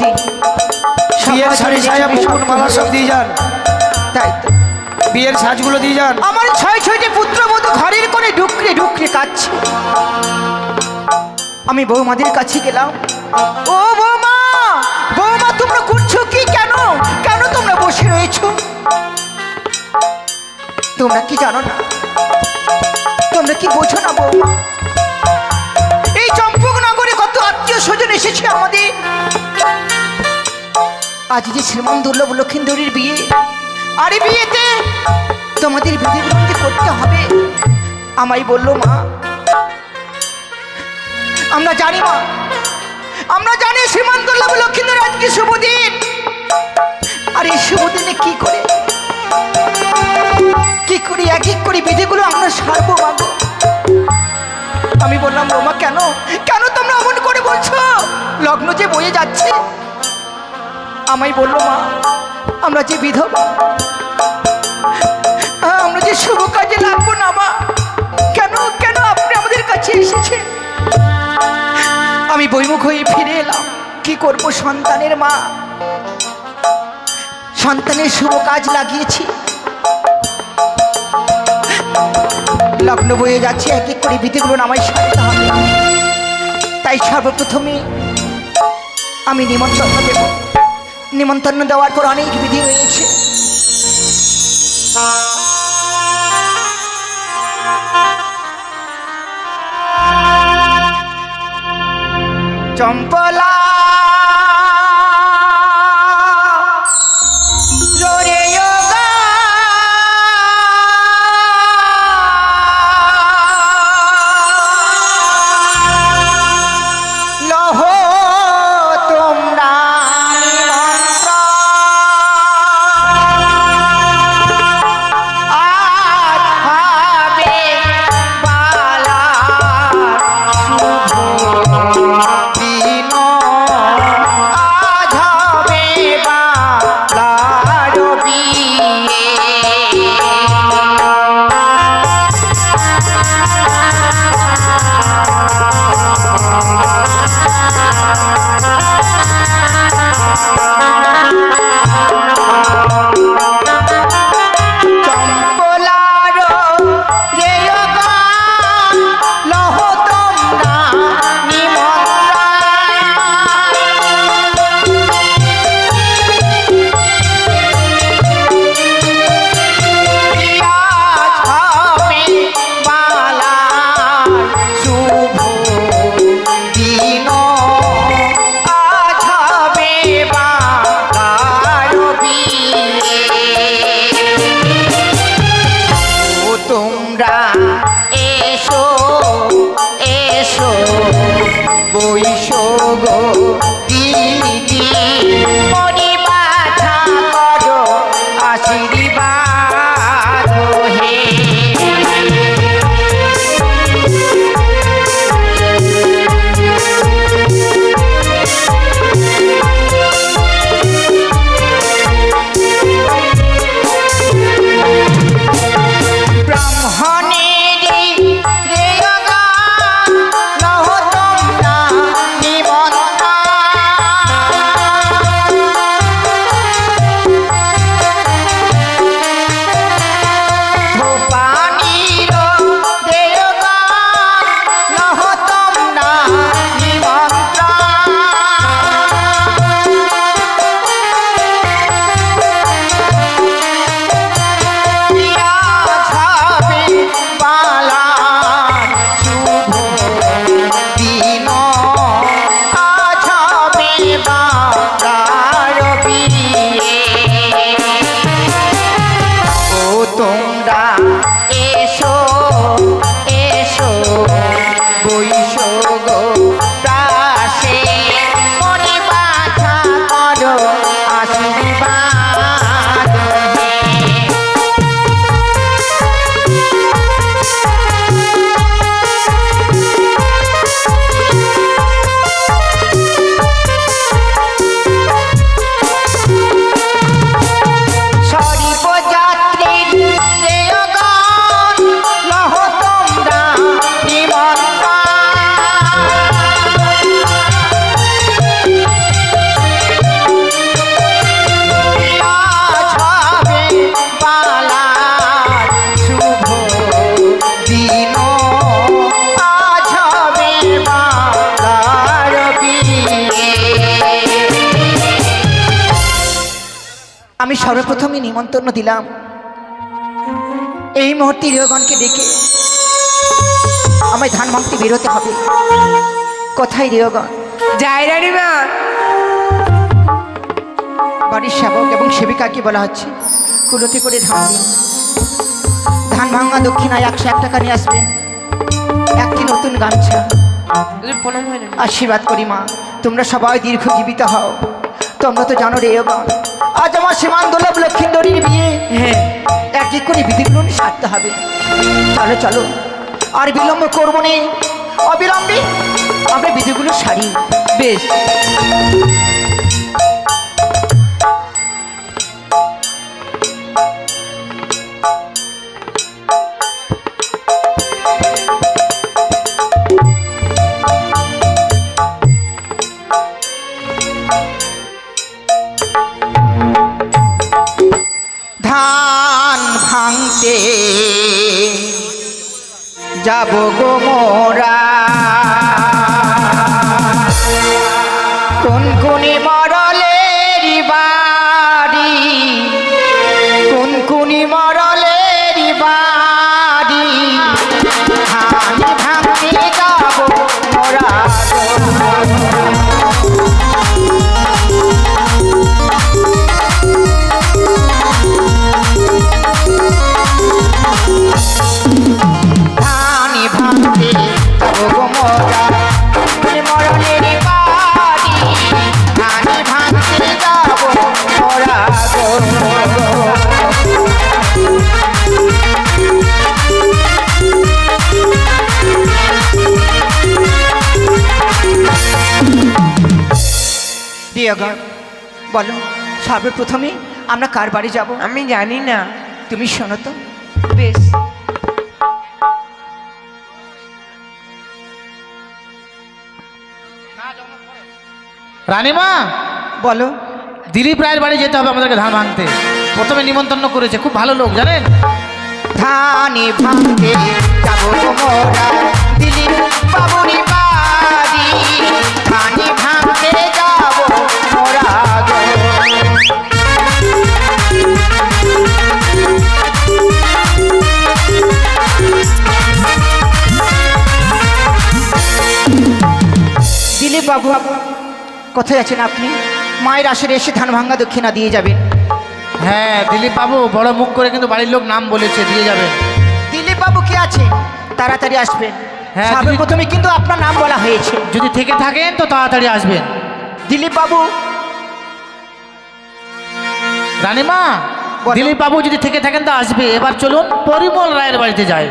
দিন বিয়ের শাড়ি সায়া মুকুট মালা সব দিয়ে যান। তাই তো। বিয়ের সাজগুলো দিয়ে যান। আমার ছয় ছয়টি পুত্রবধূ ঘরের কোণে ডুকরে ডুকরে কাচ্ছে আমি বৌমাদের কাছে গেলাম। ও বৌমা বৌমা তোমরা করছ কি কেন? কেন তোমরা বসে রয়েছো? তোমরা কি জানো না? তোমরা কি বোঝো না বৌমা? স্বজন এসেছে আমাদের। আজ যে শ্রীমান দুর্লভ লক্ষিন্দরীর বিয়ে, আর বিয়েতে তোমাদের যে করতে হবে, আমায় বলল মা। আমরা জানি মা, আমরা জানি শ্রীমান দুর্লভ লক্ষিন্দর আজকে শুভ দিন। আর এই শুভ দিনে কি করে, কি করি এক এক করে বিধিগুলো আমরা সারবো মাগো আমি বললাম, বৌমা, কেন? লগ্ন যে বয়ে যাচ্ছে আমায় বলল মা আমরা যে বিধবা আহ, আমরা যে শুভ কাজে লাগবো না মা কেন কেন আপনি আমাদের কাছে এসেছেন? আমি বইমুখ হয়ে ফিরে এলাম। কি করব সন্তানের মা? সন্তানের শুভ কাজ লাগিয়েছি। লগ্ন বয়ে যাচ্ছে এক এক করে বিধিগুলো নামাই সারতে হবে। তাই সর্বপ্রথমে আমি নিমন্ত্রণ দেব। নিমন্ত্রণ দেওয়ার পর অনেক বিধি রয়েছে। চম্পলা! voy. আমি সর্বপ্রথমে নিমন্ত্রণ দিলাম এই মুহূর্তে রিয়গণকে ডেকে। আমায় ধান ভাঙতে বেরোতে হবে। কোথায় রিয়গণ যাই রানীমা। বাড়ির সেবক এবং সেবিকাকে বলা হচ্ছে। কুলোতে করে ধান দিন। ধান ভাঙা দক্ষিণায় একশো এক টাকা নিয়ে আসবেন একটি নতুন গামছা। আশীর্বাদ করি মা। তোমরা সবাই দীর্ঘজীবিত হও। তোমরা তো জানো রে এগো আজ আমার সীমান দুর্লভ লক্ষ্মীন্দরীর বিয়ে। হ্যাঁ। এক এক করে বিধিগুলো সারতে হবে। চলো চলো আর বিলম্ব করব নে। অবিলম্বে আমরা বিধিগুলো সারি। বেশ। যাব গো মোরা। কোন কোনি মরলের প্রিয়গণ বলো সর্বপ্রথমে আমরা কার বাড়ি যাব? আমি জানি না। তুমি শোনো তো। বেশ। রানীমা! বলো। দিলীপ রায়ের বাড়ি যেতে হবে আমাদেরকে ধান ভাঙতে। প্রথমে নিমন্ত্রণ করেছে খুব ভালো লোক জানেন? ধানে ভাঙতে যাব দিলীপ বাবু কোথায় আছেন আপনি? মায়ের আসরে এসে ধান ভাঙ্গা দক্ষিণা দিয়ে যাবেন। হ্যাঁ দিলীপ বাবু বড় মুখ করে কিন্তু বাড়ির লোক নাম বলেছে দিয়ে যাবে দিলীপ বাবু কে আছে? তাড়াতাড়ি আসবেন। হ্যাঁ, দিলীপ- প্রথমে কিন্তু আপনার নাম বলা হয়েছে। যদি থেকে থাকেন তো তাড়াতাড়ি আসবেন। দিলীপ বাবু। রানীমা বলো। দিলীপ বাবু যদি থেকে থাকেন তো আসবে। এবার চলুন পরিমল রায়ের বাড়িতে যাই।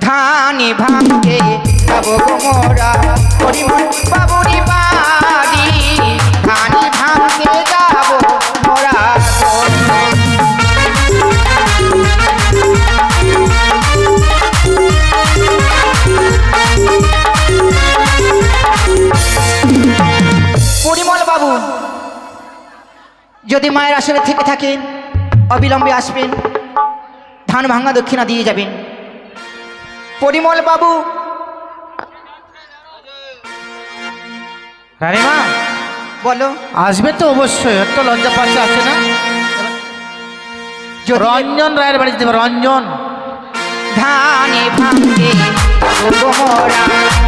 ধানে ভাঙতে যাব মোরা পরিমল বাবুরি বাড়ি, ধানে ভাঙতে যাব পরিমল বাবু, যদি মায়ের আসরে থেকে থাকেন, অবিলম্বে আসবেন। ধান ভাঙা দক্ষিণা দিয়ে যাবেন। পরিমল বাবু। রানীমা? বলো। আসবে তো অবশ্যই এত লজ্জা পাচ্ছে আছে না? যে রঞ্জন রায়ের বাড়ি যেতে রঞ্জন। ধানে ভাঙে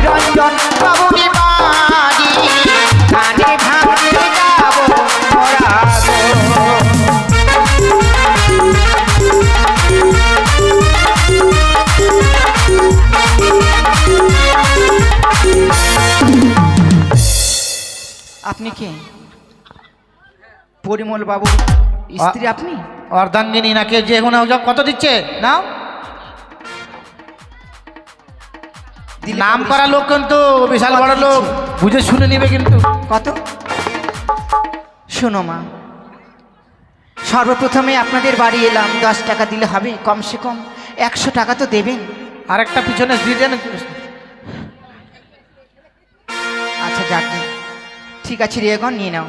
রঞ্জন বাবু বাড়ি আপনি কে? পরিমল বাবু। স্ত্রী আপনি? অর্ধাঙ্গিনী নাকি যে কোনো কত দিচ্ছে? নাও। নাম করা লোক কিন্তু বিশাল বড় লোক। বুঝে শুনে নিবে কিন্তু। কত? শোনো মা সর্বপ্রথমে আপনাদের বাড়ি এলাম। দশ টাকা দিলে হবে কমসে কম একশো টাকা তো দেবেন। আরেকটা পিছনে দিলেন আচ্ছা যাক। ঠিক আছে রে এখন নিয়ে নাও।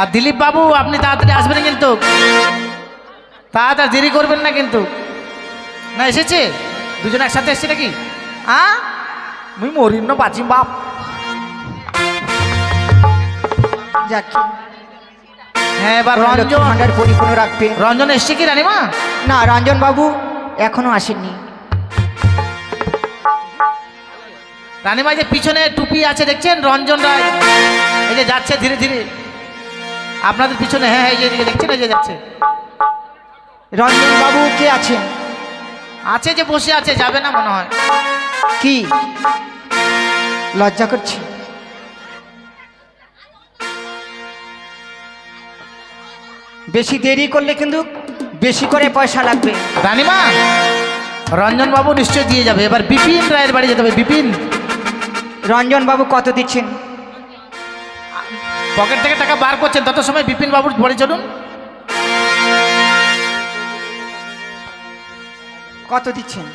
আর দিলীপ বাবু আপনি তাড়াতাড়ি আসবেন কিন্তু। তাড়াতাড়ি দেরি করবেন না কিন্তু। না এসেছে? দুজন একসাথে এসছে নাকি? হ্যাঁ মুই মরিন না বাঁচিম বাপ। যাক। হ্যাঁ এবার রঞ্জন। পরিপূর্ণ রাখবে। রঞ্জন এসছে কি রানিমা? না রঞ্জন বাবু। এখনও আসেননি। রানিমা যে পিছনে টুপি আছে দেখছেন? রঞ্জন রায়। এই যে যাচ্ছে ধীরে ধীরে। আপনাদের পিছনে হ্যাঁ হ্যাঁ এই যে দেখছেন এই যে যাচ্ছে। রঞ্জন বাবু কে আছেন? আছে যে বসে আছে যাবে না মনে হয়। কি? লজ্জা করছে? বেশি দেরি করলে কিন্তু বেশি করে পয়সা লাগবে। রানিমা রঞ্জন বাবু নিশ্চয় দিয়ে যাবে। এবার বিপিন রায়ের বাড়ি যেতে হবে। বিপিন। রঞ্জন বাবু কত দিচ্ছেন? পকেট থেকে টাকা বার করছেন তত সময় বিপিন বাবুর বাড়ি চলুন। কত দিচ্ছেন?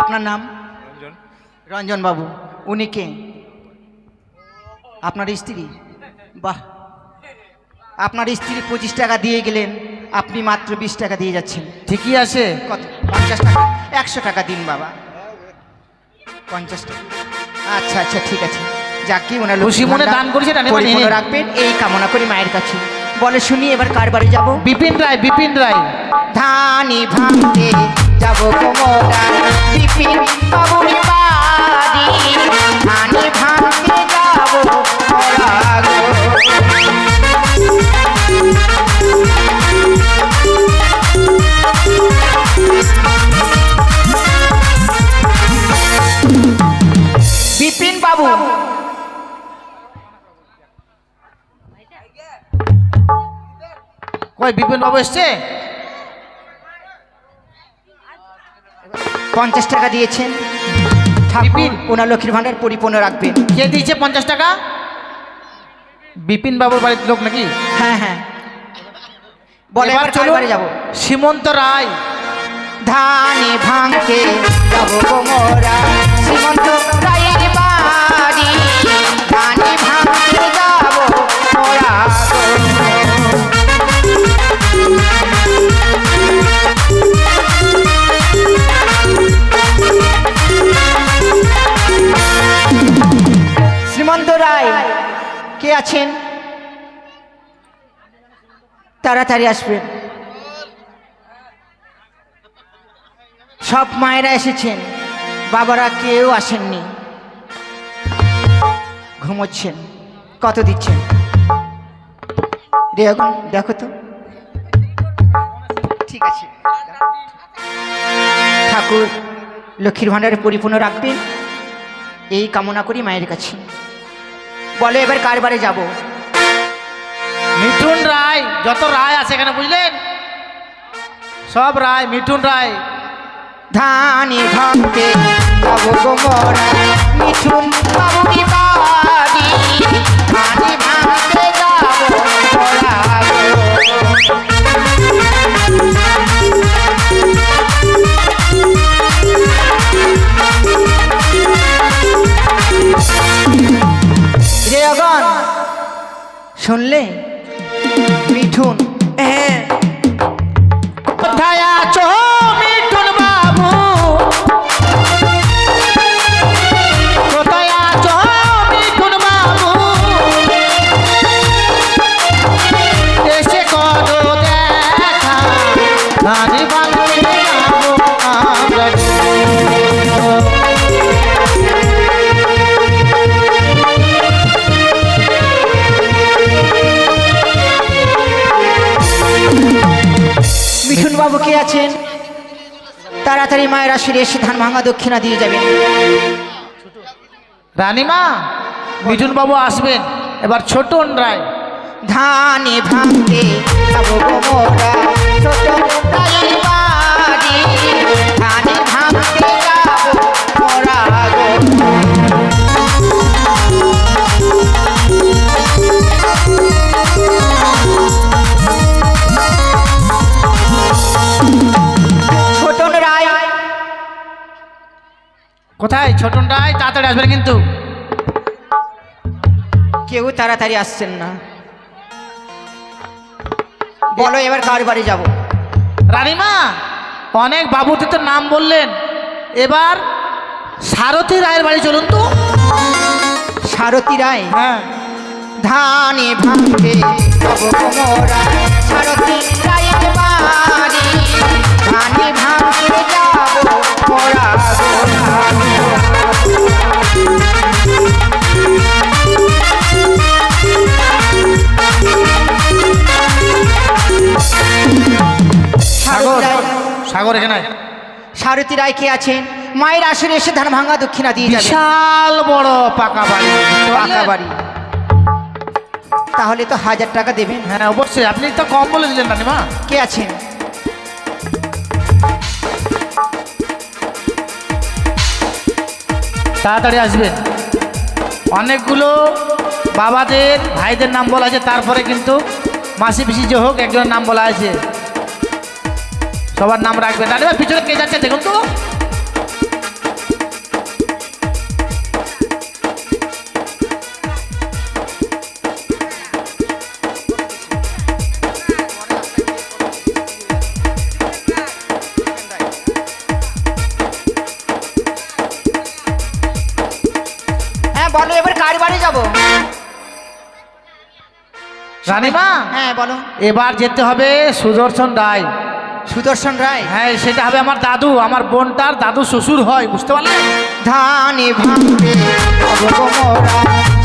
আপনার নাম? রঞ্জন বাবু উনি কে? আপনার স্ত্রী? বাহ। আপনার স্ত্রী পঁচিশ টাকা দিয়ে গেলেন আপনি মাত্র বিশ টাকা দিয়ে যাচ্ছেন। ঠিকই আছে। কত? পঞ্চাশ টাকা। একশো টাকা দিন বাবা। পঞ্চাশ টাকা। আচ্ছা আচ্ছা ঠিক আছে। যাকে ওনার খুশি মনে দান করেছে। রাখবেন এই কামনা করি মায়ের কাছে। বলে শুনি এবার কার বাড়ি যাব? বিপিন রায় বিপিন রায়। ধানি ভাঙতে যাব কোমরা বিপিন বাবুর কই বিপিন বাবু এসছে? পঞ্চাশ টাকা দিয়েছেন ঠাকুর। ওনার লক্ষ্মীর ভাণ্ডার পরিপূর্ণ রাখবেন। কে দিয়েছে পঞ্চাশ টাকা? বিপিন বাবুর বাড়ির লোক নাকি? হ্যাঁ হ্যাঁ। বলে এবার। চলবারে যাব? সীমন্ত রায়। ধানে ভাঙতে যাব কোমরা শ্রীমন্ত কে আছেন? তাড়াতাড়ি আসবেন। সব মায়েরা এসেছেন, বাবারা কেউ আসেননি। ঘুমোচ্ছেন, কত দিচ্ছেন? দেখো তো। ঠিক আছে। ঠাকুর লক্ষ্মীর ভাণ্ডারে পরিপূর্ণ রাখবেন। এই কামনা করি মায়ের কাছে। বলে এবার কার বাড়ি যাব? মিঠুন রায় যত রায় আছে এখানে বুঝলেন? সব রায় মিঠুন রায়। ধানি ভাঙতে মিঠুন বাবুরি শুনলে মিঠুন। মায়ের আসলে এসে ধান ভাঙা দক্ষিণা দিয়ে যাবেন। রানীমা মিঠুন বাবু আসবেন। এবার ছোট রায় ধানে ভাঙতে যাব ছোট ধানে ভাঙতে কোথায় ছোটন রায় তাড়াতাড়ি আসবেন কিন্তু। কেউ তাড়াতাড়ি আসছেন না। বলো এবার কার বাড়ি যাব? রানীমা অনেক বাবুতে তো নাম বললেন। এবার সারথী রায়ের বাড়ি চলুন তো। সারথী রায়? হ্যাঁ। ধানে কোমরা সারথী রায়ের বাড়ি। ধানে যাব সাগর এখানে। সারথী রায় কে আছেন? মায়ের আসরে এসে ধান ভাঙা দক্ষিণা দিয়ে বিশাল বড় পাকা বাড়ি। পাকা বাড়ি। তাহলে তো হাজার টাকা দেবেন। হ্যাঁ অবশ্যই। আপনি তো কম বলে দিলেন রানীমা কে আছেন? তাড়াতাড়ি আসবেন। অনেকগুলো বাবাদের ভাইদের নাম বলা আছে। তারপরে কিন্তু মাসি পিসি যে হোক একজনের নাম বলা আছে। সবার নাম রাখবে। রাখবেন রানীমা পিছনে কে যাচ্ছে দেখুন তো। হ্যাঁ বলো এবার কার বাড়ি যাব? রানীমা হ্যাঁ বলো। এবার যেতে হবে সুদর্শন রায়। সুদর্শন রায়। হ্যাঁ সেটা হবে আমার দাদু আমার বোনটার দাদু শ্বশুর হয় বুঝতে পারলেন? ধানে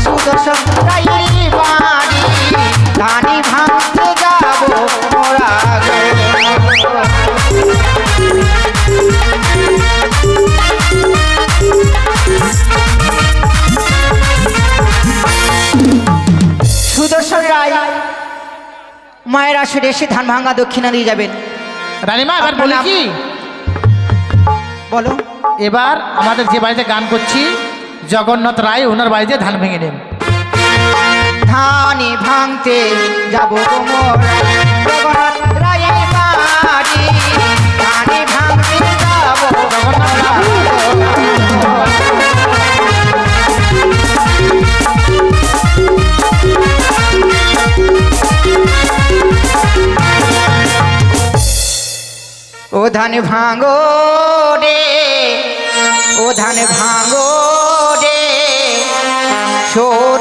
সুদর্শন রায়ের বাড়ি। ধানে ভাঙতে যাব মোরা সুদর্শন রায় মায়ের আসরে এসে ধান ভাঙা দক্ষিণা দিয়ে যাবেন। রানীমা এবার বলি কি? বলো। এবার আমাদের যে বাড়িতে গান করছি জগন্নাথ রায় ওনার বাড়িতে ধান ভেঙে নেন ধানে ভাঙতে যাব জগন্নাথ রায়ের বাড়ি ধানে ধান ভাঙো রে ও ধান ভাঙো রে সোনারি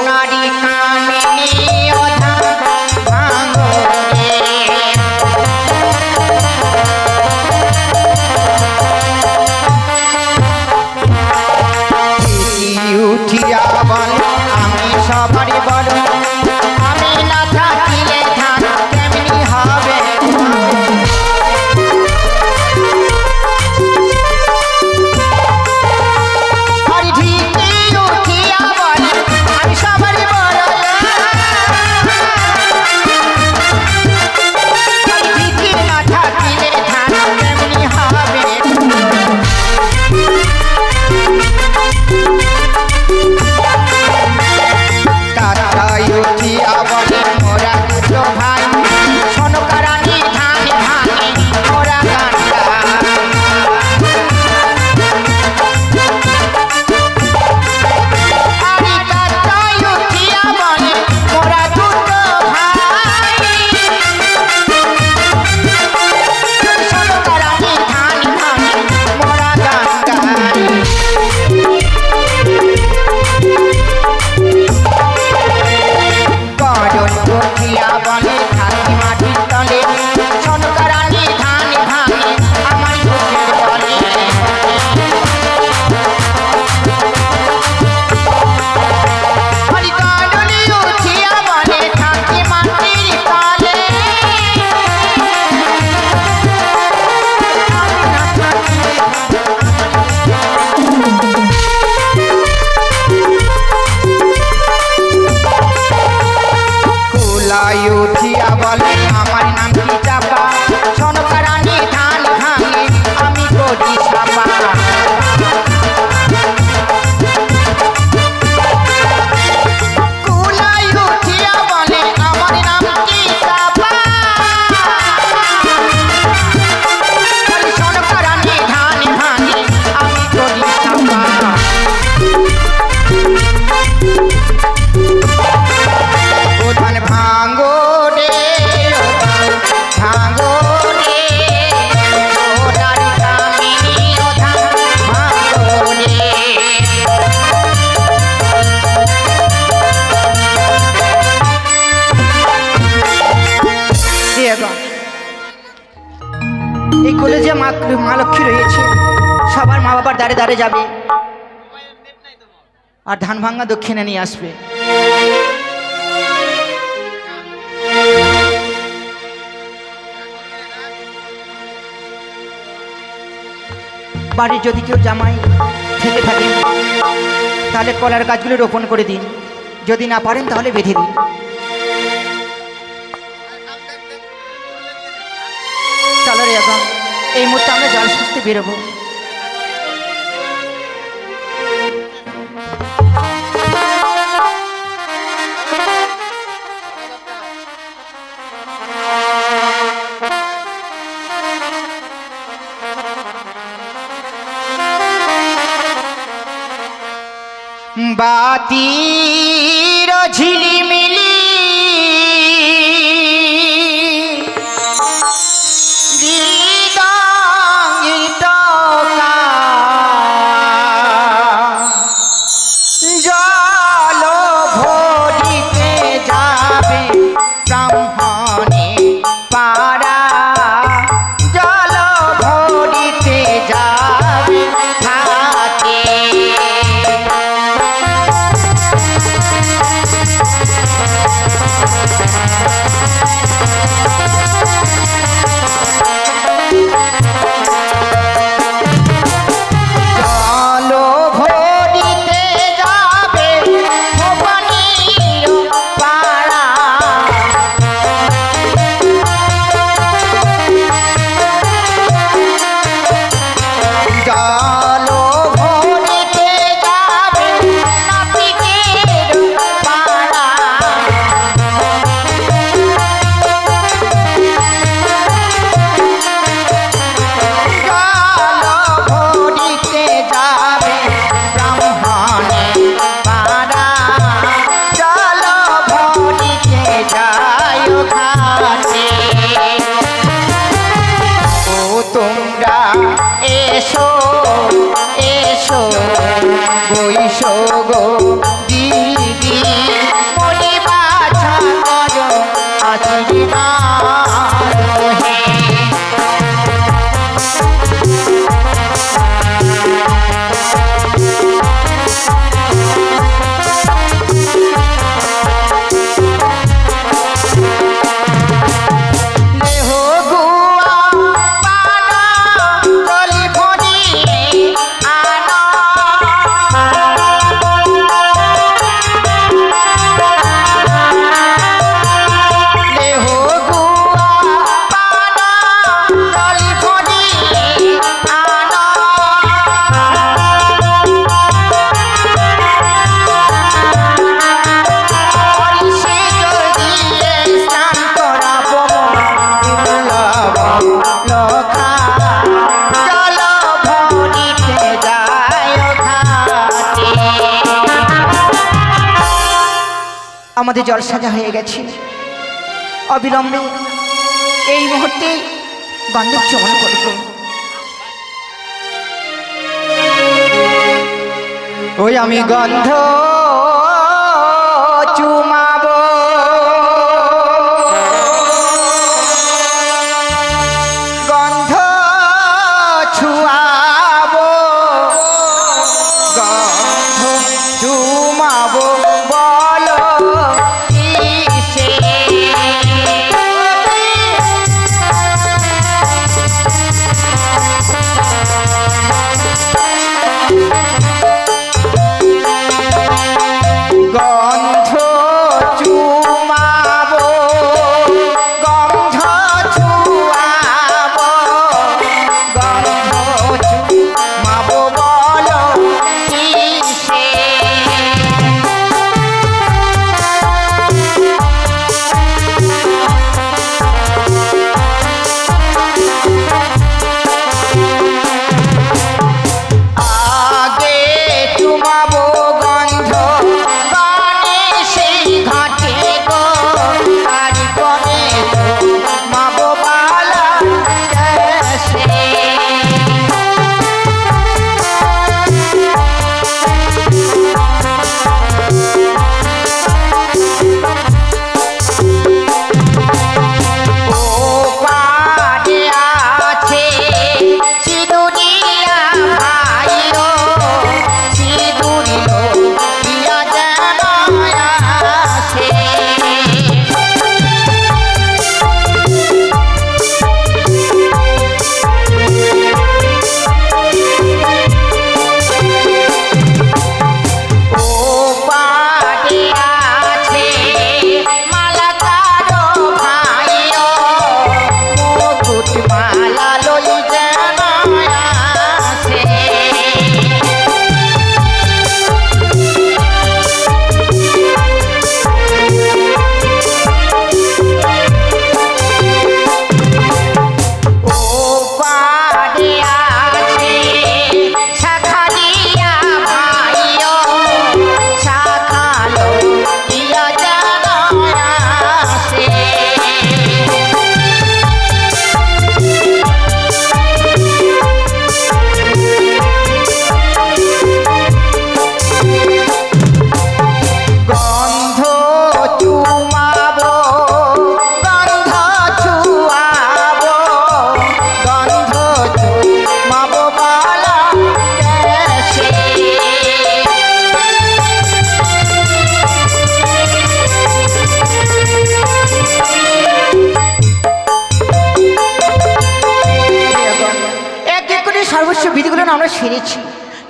বাবার দাঁড়ে দাঁড়ে যাবে। আর ধান ভাঙ্গা দক্ষিণে নিয়ে আসবে। বাড়ির যদি কেউ জামাই থেকে থাকেন তাহলে কলার গাছগুলো রোপণ করে দিন। যদি না পারেন, তাহলে বেঁধে দিন। চলো রে এখন এই মুহূর্তে আমরা জল সুস্থে বেরোবো। বাতির ঝিলিমিলি বৈশো আমাদের জল সাজা হয়ে গেছে। অবিলম্বে এই মুহূর্তে বান্ধব চমন করব। ওই আমি গন্ধ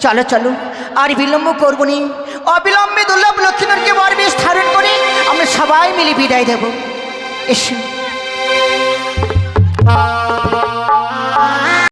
চলো চলো। আর বিলম্ব করব নি। অবিলম্বে দুর্লভ বর বেশ ধারণ করে আমরা সবাই মিলে বিদায় দেব। এসো।